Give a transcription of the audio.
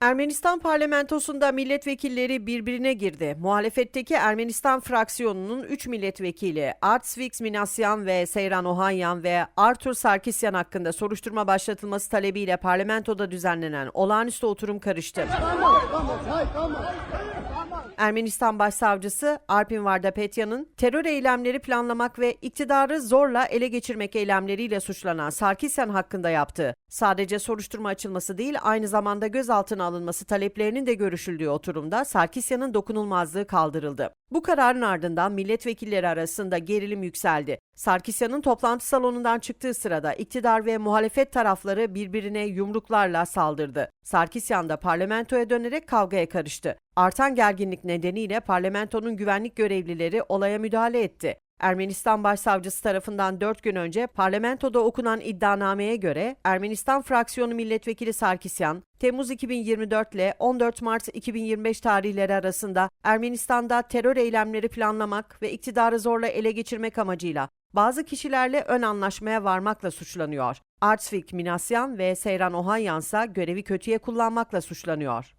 Ermenistan parlamentosunda milletvekilleri birbirine girdi. Muhalefetteki Ermenistan fraksiyonunun 3 milletvekili Artsvix Minasyan ve Seyran Ohanyan ve Artur Sarkisyan hakkında soruşturma başlatılması talebiyle parlamentoda düzenlenen olağanüstü oturum karıştı. Ermenistan Başsavcısı Arpin Vardapetyan'ın terör eylemleri planlamak ve iktidarı zorla ele geçirmek eylemleriyle suçlanan Sarkisyan hakkında yaptığı, sadece soruşturma açılması değil aynı zamanda gözaltına alınması taleplerinin de görüşüldüğü oturumda Sarkisyan'ın dokunulmazlığı kaldırıldı. Bu kararın ardından milletvekilleri arasında gerilim yükseldi. Sarkisyan'ın toplantı salonundan çıktığı sırada iktidar ve muhalefet tarafları birbirine yumruklarla saldırdı. Sarkisyan da parlamentoya dönerek kavgaya karıştı. Artan gerginlik nedeniyle parlamentonun güvenlik görevlileri olaya müdahale etti. Ermenistan Başsavcısı tarafından 4 gün önce parlamentoda okunan iddianameye göre Ermenistan fraksiyonu milletvekili Sarkisyan, Temmuz 2024 ile 14 Mart 2025 tarihleri arasında Ermenistan'da terör eylemleri planlamak ve iktidarı zorla ele geçirmek amacıyla bazı kişilerle ön anlaşmaya varmakla suçlanıyor. Artsvik Minasyan ve Seyran Ohanyan ise görevi kötüye kullanmakla suçlanıyor.